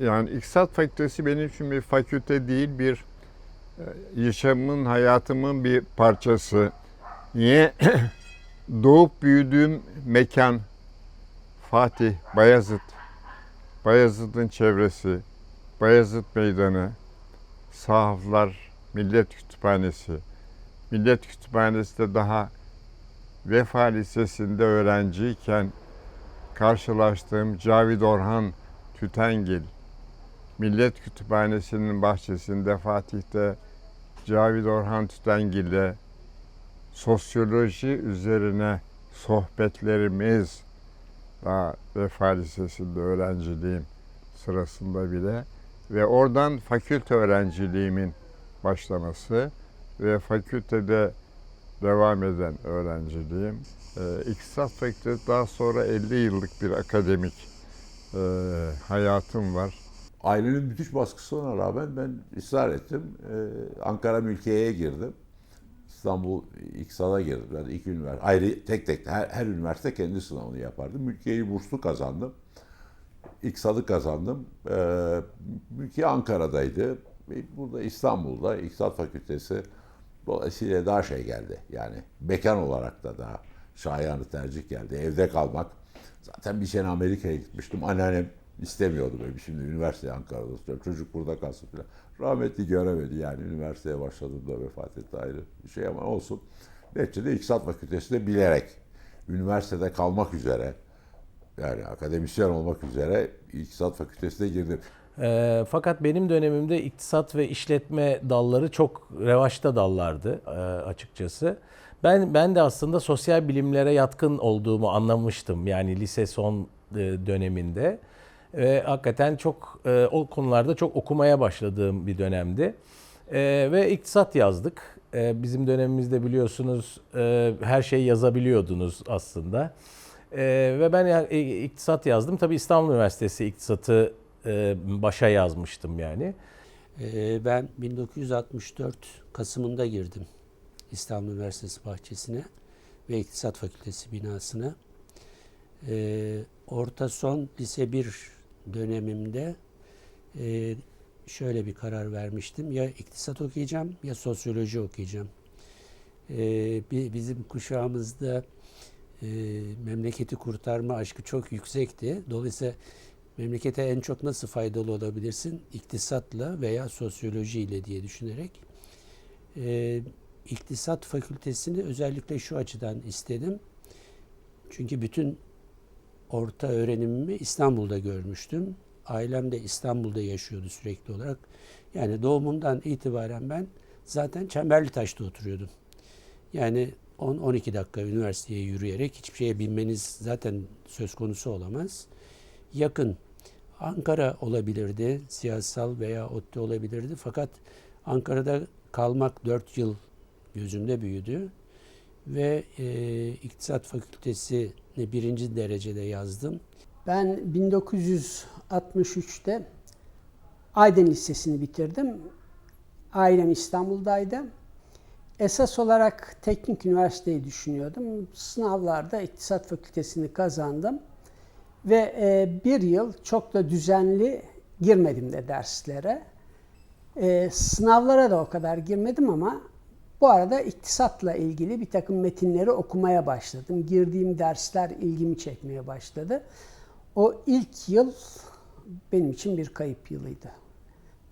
yani İktisat Fakültesi benim için bir fakülte değil, bir e, yaşamın, hayatımın bir parçası. Niye? Doğup büyüdüğüm mekan Fatih, Bayezid, Bayezid'in çevresi, Bayezid Meydanı, sahaflar, Millet Kütüphanesi. Millet Kütüphanesi'de daha Vefa Lisesi'nde öğrenciyken karşılaştığım Cavid Orhan Tütengil, Millet Kütüphanesi'nin bahçesinde Fatih'te Cavid Orhan Tütengil'le sosyoloji üzerine sohbetlerimiz daha Vefa Lisesi'nde öğrenciliğim sırasında bile ve oradan fakülte öğrenciliğimin başlaması ve fakültede devam eden öğrenciliğim. Ee, İktisat Fakültesi daha sonra 50 yıllık bir akademik e, hayatım var. Ailenin müthiş baskısına rağmen ben ısrar ettim. Ee, Ankara Mülkiye'ye girdim. İstanbul İktisad'a girdim. Yani iki üniversite, ayrı tek tek her, her üniversite kendi sınavını yapardı. Mülkiye'yi burslu kazandım. İktisad'ı kazandım. Ee, Mülkiye Ankara'daydı. Burada İstanbul'da İktisat Fakültesi dolayısıyla daha şey geldi. Yani mekan olarak da daha şayanı tercih geldi. Evde kalmak. Zaten bir sene Amerika'ya gitmiştim. Anneannem istemiyordu böyle şimdi üniversite Ankara'da tutuyor. Çocuk burada kalsın falan. Rahmetli göremedi yani üniversiteye başladığımda vefat etti ayrı bir şey ama olsun. Neticede İktisat Fakültesi'nde bilerek üniversitede kalmak üzere yani akademisyen olmak üzere İktisat Fakültesi'ne girdim. E, fakat benim dönemimde iktisat ve işletme dalları çok revaçta dallardı e, açıkçası. Ben ben de aslında sosyal bilimlere yatkın olduğumu anlamıştım yani lise son e, döneminde. Ve hakikaten çok e, o konularda çok okumaya başladığım bir dönemdi. E, ve iktisat yazdık. E, bizim dönemimizde biliyorsunuz e, her şeyi yazabiliyordunuz aslında. E, ve ben e, iktisat yazdım. Tabii İstanbul Üniversitesi iktisatı e, başa yazmıştım yani. Ee, Ben 1964 Kasım'ında girdim İstanbul Üniversitesi bahçesine ve İktisat Fakültesi binasına. Ee, Orta son lise 1 dönemimde e, şöyle bir karar vermiştim. Ya iktisat okuyacağım ya sosyoloji okuyacağım. Bi- Bizim kuşağımızda e, memleketi kurtarma aşkı çok yüksekti. Dolayısıyla memlekete en çok nasıl faydalı olabilirsin? İktisatla veya sosyolojiyle diye düşünerek. Ee, İktisat fakültesini özellikle şu açıdan istedim. Çünkü bütün orta öğrenimimi İstanbul'da görmüştüm. Ailem de İstanbul'da yaşıyordu sürekli olarak. Yani doğumumdan itibaren ben zaten Çemberlitaş'ta oturuyordum. Yani 10-12 dakika üniversiteye yürüyerek hiçbir şeye binmeniz zaten söz konusu olamaz. Yakın. Ankara olabilirdi, siyasal veya ODTÜ olabilirdi. Fakat Ankara'da kalmak 4 yıl gözümde büyüdü. Ve e, İktisat Fakültesini birinci derecede yazdım. Ben 1963'te Aydın Lisesi'ni bitirdim. Ailem İstanbul'daydı. Esas olarak teknik üniversiteyi düşünüyordum. Sınavlarda İktisat Fakültesini kazandım. Ve e, bir yıl çok da düzenli girmedim de derslere. E, sınavlara da o kadar girmedim ama bu arada iktisatla ilgili bir takım metinleri okumaya başladım. Girdiğim dersler ilgimi çekmeye başladı. O ilk yıl benim için bir kayıp yılıydı.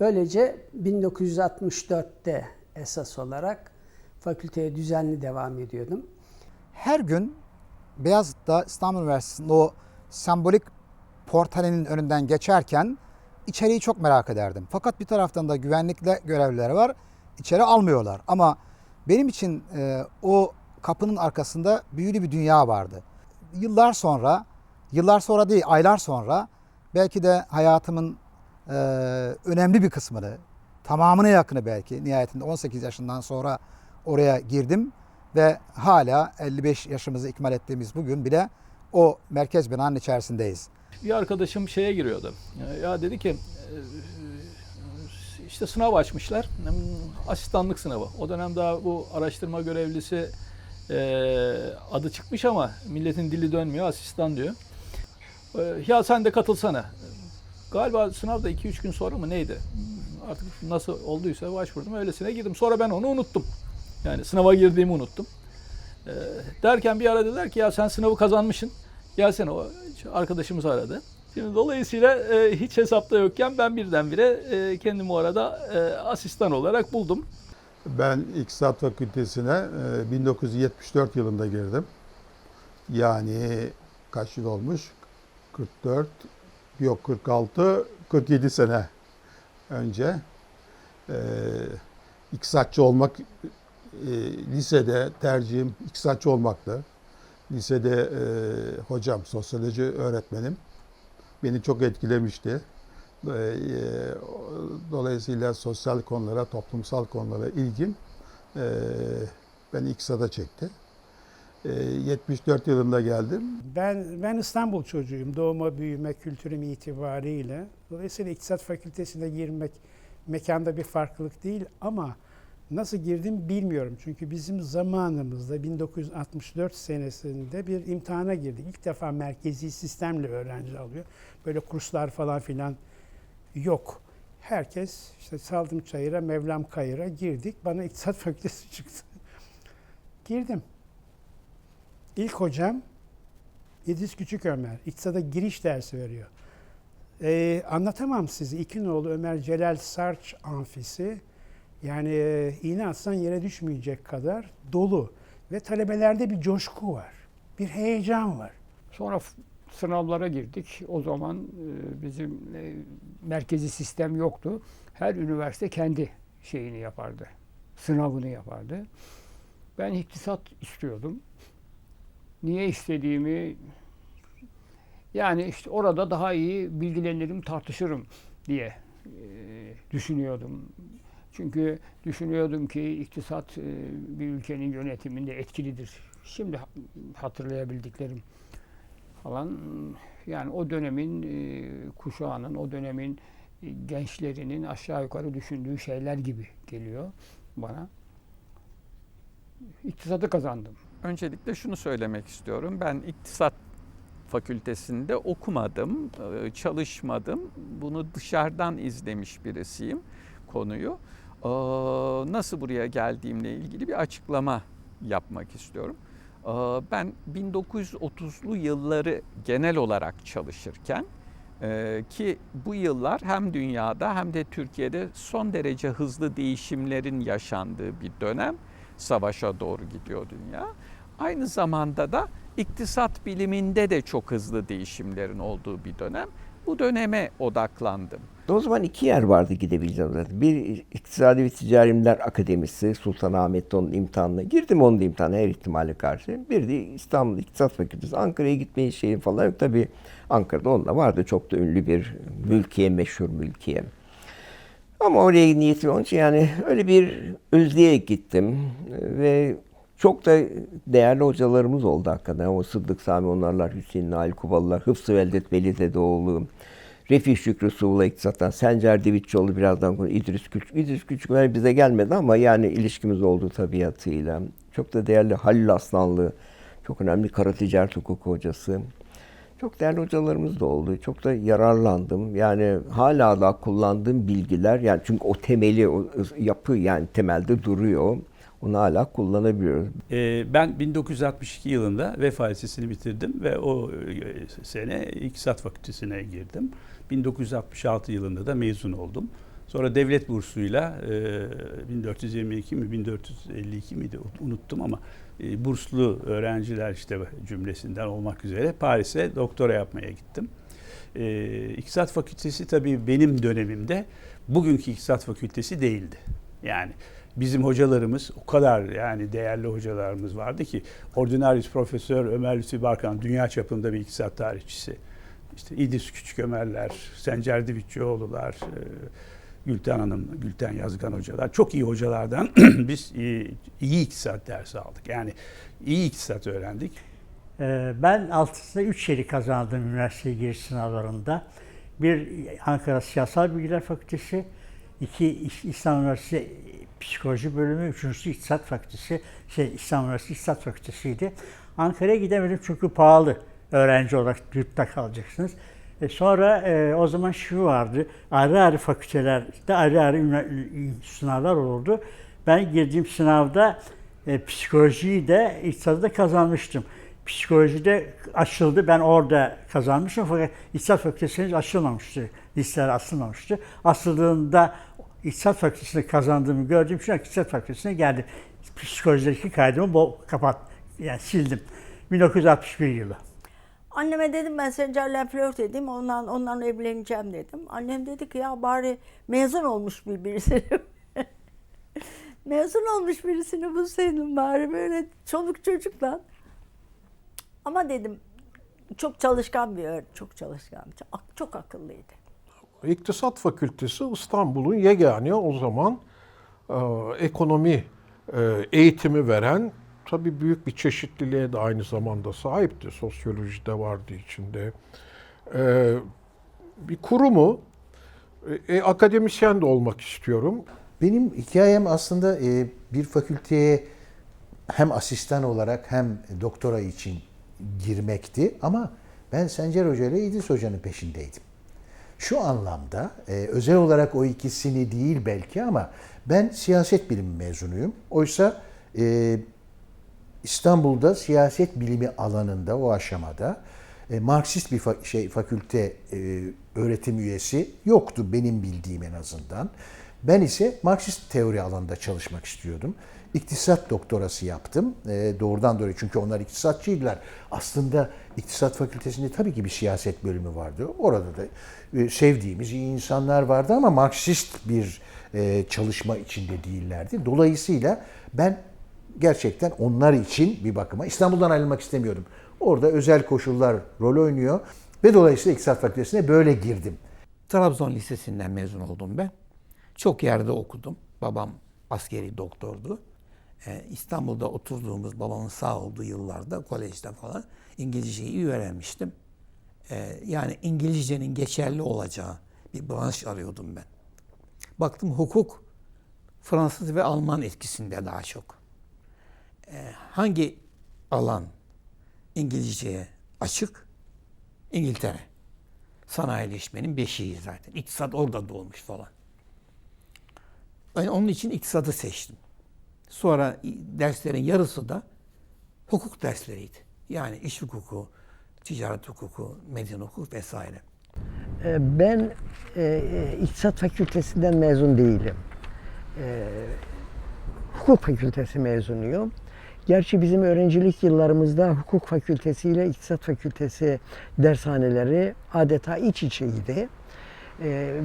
Böylece 1964'te esas olarak fakülteye düzenli devam ediyordum. her gün Beyazıt'ta İstanbul Üniversitesi'nin o sembolik portalinin önünden geçerken içeriği çok merak ederdim. Fakat bir taraftan da güvenlikle görevlileri var. İçeri almıyorlar. Ama benim için e, o kapının arkasında büyülü bir dünya vardı. Yıllar sonra, yıllar sonra değil aylar sonra belki de hayatımın e, önemli bir kısmını, tamamına yakını belki nihayetinde 18 yaşından sonra oraya girdim ve hala 55 yaşımızı ikmal ettiğimiz bugün bile o merkez binanın içerisindeyiz. bir arkadaşım şeye giriyordu. Ya dedi ki işte sınav açmışlar. Hmm, Asistanlık sınavı. O dönem daha bu araştırma görevlisi e, adı çıkmış ama milletin dili dönmüyor. Asistan diyor. E, Ya sen de katılsana. Galiba sınavda 2-3 gün sonra mı neydi? Artık nasıl olduysa başvurdum. Öylesine girdim. Sonra ben onu unuttum. Yani sınava girdiğimi unuttum. Ee, derken bir ara dediler ki ya sen sınavı kazanmışsın. Gelsene o arkadaşımız aradı. Şimdi dolayısıyla e, hiç hesapta yokken ben birdenbire e, kendimi o arada e, asistan olarak buldum. Ben İktisat Fakültesine e, 1974 yılında girdim. Yani kaç yıl olmuş? 44, yok 46, 47 sene önce. E, iktisatçı olmak, e, lisede tercihim iktisatçı olmaktı. Lisede e, hocam, sosyoloji öğretmenim. Beni çok etkilemişti. E, e, Dolayısıyla sosyal konulara, toplumsal konulara ilgim e, beni İKSA'da çekti. E, 74 yılında geldim. Ben ben İstanbul çocuğuyum. Doğma, büyüme, kültürüm itibariyle. Dolayısıyla İktisat Fakültesine girmek mekanda bir farklılık değil ama nasıl girdim bilmiyorum. Çünkü bizim zamanımızda 1964 senesinde bir imtihana girdik. İlk defa merkezi sistemle öğrenci alıyor. Böyle kurslar falan filan yok. Herkes işte saldım çayıra, Mevlam kayıra girdik. Bana İktisat Fakültesi çıktı. Girdim. İlk hocam İdris Küçük Ömer. İktisada giriş dersi veriyor. Ee, anlatamam size. İkinoğlu Ömer Celal Sarç amfisi. Yani e, iğne atsan yere düşmeyecek kadar dolu. Ve talebelerde bir coşku var. Bir heyecan var. Sonra sınavlara girdik. O zaman e, bizim e, merkezi sistem yoktu. Her üniversite kendi şeyini yapardı. Sınavını yapardı. Ben iktisat istiyordum. Niye istediğimi yani işte orada daha iyi bilgilenirim, tartışırım diye düşünüyordum. Çünkü düşünüyordum ki iktisat e, bir ülkenin yönetiminde etkilidir. Şimdi ha- hatırlayabildiklerim falan yani o dönemin e, kuşağının, o dönemin e, gençlerinin aşağı yukarı düşündüğü şeyler gibi geliyor bana. İktisadı kazandım. Öncelikle şunu söylemek istiyorum. Ben iktisat fakültesinde okumadım, çalışmadım. Bunu dışarıdan izlemiş birisiyim konuyu. Ee, Nasıl buraya geldiğimle ilgili bir açıklama yapmak istiyorum. Ee, Ben 1930'lu yılları genel olarak çalışırken e, ki bu yıllar hem dünyada hem de Türkiye'de son derece hızlı değişimlerin yaşandığı bir dönem. Savaşa doğru gidiyor dünya. Aynı zamanda da iktisat biliminde de çok hızlı değişimlerin olduğu bir dönem. Bu döneme odaklandım. O zaman iki yer vardı gidebileceğim zaten. Bir İktisadi ve Ticari Bilimler Akademisi Sultanahmet'te onun imtihanına girdim onun da imtihanı her ihtimale karşı. Bir de İstanbul İktisat Fakültesi. Ankara'ya gitmeyi şeyim falan yok. Tabii Ankara'da onunla vardı. Çok da ünlü bir mülkiye, meşhur mülkiye. Ama oraya niyetim onun için yani öyle bir özleyerek gittim. Ve çok da değerli hocalarımız oldu hakikaten. O Sıddık Sami onlarlar, Hüseyin Nail Kubalılar, Hıfzı Veldet Veli Dedeoğlu, Refik Şükrü Suğula İktisat'tan, Sencer Divitçioğlu birazdan konu, İdris Küçük. İdris Küçükler bize gelmedi ama yani ilişkimiz oldu tabiatıyla. Çok da değerli Halil Aslanlı, çok önemli kara ticaret hukuku hocası. Çok değerli hocalarımız da oldu. Çok da yararlandım. Yani hala da kullandığım bilgiler yani çünkü o temeli, o yapı yani temelde duruyor. Onu hala kullanabiliyoruz. Ee, Ben 1962 yılında Vefa Lisesi'ni bitirdim ve o e, sene İktisat Fakültesine girdim. 1966 yılında da mezun oldum. Sonra devlet bursuyla e, 1422 mi 1452 miydi unuttum ama e, burslu öğrenciler işte cümlesinden olmak üzere Paris'e doktora yapmaya gittim. E, İktisat Fakültesi tabii benim dönemimde bugünkü İktisat Fakültesi değildi. Yani bizim hocalarımız o kadar yani değerli hocalarımız vardı ki Ordinarius Profesör Ömer Lütfi Barkan dünya çapında bir iktisat tarihçisi. İşte İdris Küçük Ömerler, Sencer Divitçioğlu'lar, e, Gülten Hanım, Gülten Yazgan hocalar çok iyi hocalardan biz iyi, iyi iktisat dersi aldık. Yani iyi iktisat öğrendik. Ee, Ben altısında üç yeri kazandım üniversite giriş sınavlarında. Bir Ankara Siyasal Bilgiler Fakültesi, iki İs- İstanbul Üniversitesi Psikoloji Bölümü, üçüncüsü İktisat Fakültesi, şey İstanbul Üniversitesi İktisat Fakültesi'ydi. Ankara'ya gidemedim çünkü pahalı. Öğrenci olarak yurtta kalacaksınız. E sonra e, o zaman şu vardı. Ayrı ayrı fakültelerde ayrı ayrı sınavlar olurdu. Ben girdiğim sınavda e, psikolojiyi de iktisadı da kazanmıştım. Psikolojide açıldı. Ben orada kazanmıştım fakat İktisat Fakültesi henüz açılmamıştı. Listeler açılmamıştı. Açıldığında İktisat Fakültesi'nde kazandığımı gördüğüm için İktisat Fakültesi'ne geldim. Psikolojideki kaydımı bol, kapat, yani sildim. 1961 yılı. Anneme dedim ben Sencer'le flört edeyim ondan ondan evleneceğim dedim. Annem dedi ki ya bari mezun olmuş bir birisini. mezun olmuş birisini bulsaydın bari böyle çoluk çocukla. Ama dedim çok çalışkan bir öğretmen, çok çalışkan, çok, çok akıllıydı. İktisat Fakültesi İstanbul'un yegane o zaman e, ekonomi e, eğitimi veren tabii büyük bir çeşitliliğe de aynı zamanda sahipti. Sosyoloji de vardı içinde. E, bir kurumu e, akademisyen de olmak istiyorum. Benim hikayem aslında e, bir fakülteye hem asistan olarak hem doktora için girmekti ama ben Sencer Hoca ile İdris Hoca'nın peşindeydim. Şu anlamda e, özel olarak o ikisini değil belki ama ben siyaset bilimi mezunuyum. Oysa e, İstanbul'da siyaset bilimi alanında o aşamada e, Marksist bir fa- şey fakülte e, öğretim üyesi yoktu benim bildiğim en azından. Ben ise Marksist teori alanında çalışmak istiyordum. İktisat doktorası yaptım. E, doğrudan doğruya çünkü onlar iktisatçıydılar. Aslında İktisat Fakültesinde tabii ki bir siyaset bölümü vardı. Orada da e, sevdiğimiz iyi insanlar vardı ama Marksist bir e, çalışma içinde değillerdi. Dolayısıyla ben gerçekten onlar için bir bakıma İstanbul'dan ayrılmak istemiyordum. Orada özel koşullar rol oynuyor ve dolayısıyla İktisat Fakültesine böyle girdim. Trabzon Lisesi'nden mezun oldum ben. Çok yerde okudum. Babam askeri doktordu. Ee, İstanbul'da oturduğumuz babamın sağ olduğu yıllarda kolejde falan İngilizceyi iyi öğrenmiştim. Ee, yani İngilizcenin geçerli olacağı bir branş arıyordum ben. Baktım hukuk Fransız ve Alman etkisinde daha çok. Ee, hangi alan İngilizceye açık? İngiltere. Sanayileşmenin beşiği zaten. İktisat orada doğmuş falan. Ben onun için iktisadı seçtim. Sonra derslerin yarısı da hukuk dersleriydi. Yani iş hukuku, ticaret hukuku, medeni hukuk vesaire. Ee, Ben e, İktisat Fakültesinden mezun değilim. E, hukuk Fakültesi mezunuyum. Gerçi bizim öğrencilik yıllarımızda hukuk fakültesi ile iktisat fakültesi dershaneleri adeta iç içeydi. E,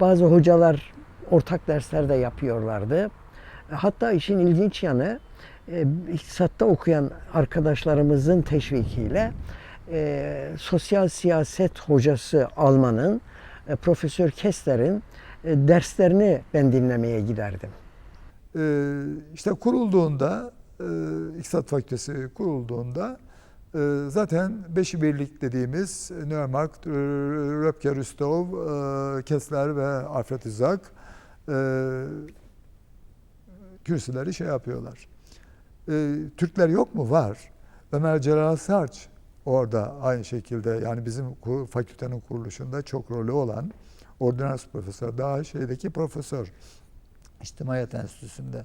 bazı hocalar ortak dersler de yapıyorlardı. Hatta işin ilginç yanı e, iktisatta okuyan arkadaşlarımızın teşvikiyle e, sosyal siyaset hocası Alman'ın, e, Profesör Kessler'in e, derslerini ben dinlemeye giderdim. Ee, işte kurulduğunda, e, İktisat Fakültesi kurulduğunda e, zaten beşi birlik dediğimiz Neumarkt, Röpke Rüstov, e, Kessler ve Alfred Isaac e, kürsüleri şey yapıyorlar. E, Türkler yok mu? Var. Ömer Celal Sarç orada aynı şekilde yani bizim fakültenin kuruluşunda çok rolü olan ordinans profesör, daha şeydeki profesör İçtimaiyet Enstitüsü'nde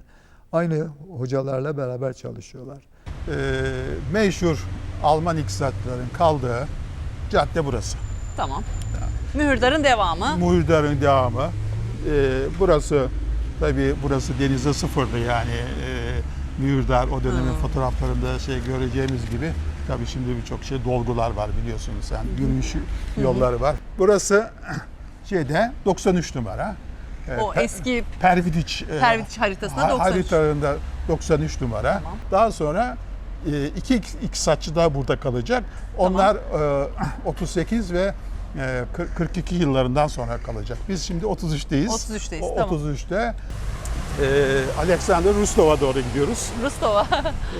aynı hocalarla beraber çalışıyorlar. Ee, meşhur Alman iktisatçıların kaldığı cadde burası. Tamam. Mühürdar'ın devamı. Muhirdar'ın devamı. Ee, burası tabii burası denize sıfırdı yani e, Mühirdar o dönemin fotoğraflarında şey göreceğimiz gibi tabii şimdi birçok şey dolgular var biliyorsunuz sen yürüyüş yolları var. Burası şeyde 93 numara. Ee, O Per- eski Pervidiç e, Pervidiç haritasında ha- 93. Haritasında 93 numara. Daha sonra e, iki iktisatçı daha burada kalacak. Onlar e, 38 ve e, 40 42 yıllarından sonra kalacak. Biz şimdi 33'teyiz. 33'teyiz, O- tamam. 33'te e, Alexander Rustov'a doğru gidiyoruz. Rustova.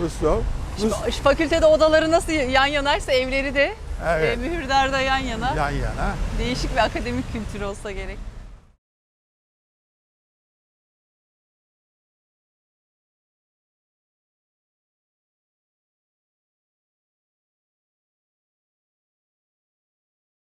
Rustov. Şimdi fakültede odaları nasıl yan yanaysa evleri de Evet. e, mühürdarda yan yana. Yan yana. Değişik bir akademik kültür olsa gerek.